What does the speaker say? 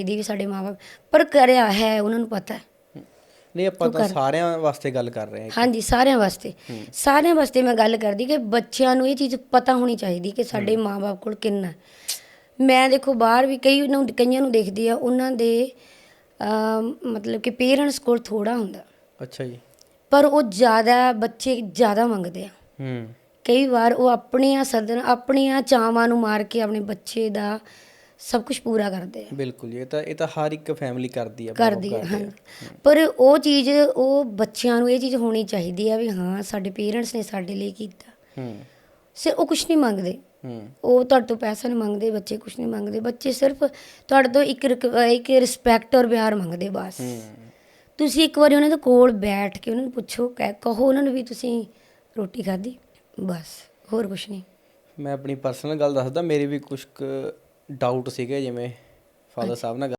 ਇਹਦੀ ਵੀ ਸਾਡੇ ਮਾਪੇ ਪਰ ਕਰਿਆ ਹੈ ਉਹਨਾਂ ਨੂੰ ਪਤਾ ਹੈ। ਨਹੀਂ ਆਪਾਂ ਤਾਂ ਸਾਰਿਆਂ ਵਾਸਤੇ ਗੱਲ ਕਰ ਰਹੇ ਹਾਂ। ਹਾਂਜੀ ਸਾਰਿਆਂ ਵਾਸਤੇ। ਸਾਰਿਆਂ ਵਾਸਤੇ ਮੈਂ ਗੱਲ ਕਰਦੀ ਕਿ ਬੱਚਿਆਂ ਨੂੰ ਇਹ ਚੀਜ਼ ਪਤਾ ਹੋਣੀ ਚਾਹੀਦੀ ਕਿ ਸਾਡੇ ਮਾਪੇ ਕੋਲ ਕਿੰਨਾ। ਮੈਂ ਦੇਖੋ ਬਾਹਰ ਵੀ ਕਈ ਨੂੰ ਕਈਆਂ ਨੂੰ ਦੇਖਦੀ ਆ ਉਹਨਾਂ ਦੇ ਮਤਲਬ ਕਿ ਪੇਰੈਂਟਸ ਕੋਲ ਥੋੜਾ ਹੁੰਦਾ। ਅੱਛਾ ਜੀ। ਪਰ ਉਹ ਜ਼ਿਆਦਾ ਬੱਚੇ ਜ਼ਿਆਦਾ ਮੰਗਦੇ ਆ। ਹੂੰ। ਕਈ ਵਾਰ ਉਹ ਆਪਣੀਆਂ ਸਦਨ ਆਪਣੀਆਂ ਚਾਵਾਂ ਨੂੰ ਮਾਰ ਕੇ ਆਪਣੇ ਬੱਚੇ ਦਾ ਸਭ ਕੁਝ ਪੂਰਾ ਕਰਦੇ ਆ। ਬਿਲਕੁਲ ਇਹ ਤਾਂ ਇਹ ਤਾਂ ਹਰ ਇੱਕ ਫੈਮਿਲੀ ਕਰਦੀ ਆ ਕਰਦੀ ਹਾਂ। ਪਰ ਉਹ ਚੀਜ਼ ਉਹ ਬੱਚਿਆਂ ਨੂੰ ਇਹ ਚੀਜ਼ ਹੋਣੀ ਚਾਹੀਦੀ ਆ ਵੀ ਹਾਂ ਸਾਡੇ ਪੇਰੈਂਟਸ ਨੇ ਸਾਡੇ ਲਈ ਕੀਤਾ। ਹੂੰ। ਸਿਰ ਉਹ ਕੁਝ ਨਹੀਂ ਮੰਗਦੇ। ਹੂੰ। ਉਹ ਤੁਹਾਡੇ ਤੋਂ ਪੈਸਾ ਨਹੀਂ ਮੰਗਦੇ ਬੱਚੇ ਕੁਝ ਨਹੀਂ ਮੰਗਦੇ। ਬੱਚੇ ਸਿਰਫ ਤੁਹਾਡੇ ਤੋਂ ਇੱਕ ਇੱਕ ਰਿਸਪੈਕਟ ਔਰ ਪਿਆਰ ਮੰਗਦੇ ਬਸ। ਹੂੰ। ਤੁਸੀਂ ਇੱਕ ਵਾਰੀ ਉਹਨਾਂ ਦੇ ਕੋਲ ਬੈਠ ਕੇ ਉਹਨਾਂ ਨੂੰ ਪੁੱਛੋ ਕਹਿ ਕਹੋ ਉਹਨਾਂ ਨੂੰ ਵੀ ਤੁਸੀਂ ਰੋਟੀ ਖਾਧੀ ਬਸ। ਹੋਰ ਕੁਝ ਨਹੀਂ। ਮੈਂ ਆਪਣੀ ਪਰਸਨਲ ਗੱਲ ਦੱਸਦਾ ਮੇਰੇ ਵੀ ਕੁਝ ਡਾਊਟ ਸੀਗੇ ਜਿਵੇਂ ਫਾਦਰ ਸਾਹਿਬ ਨਾਲ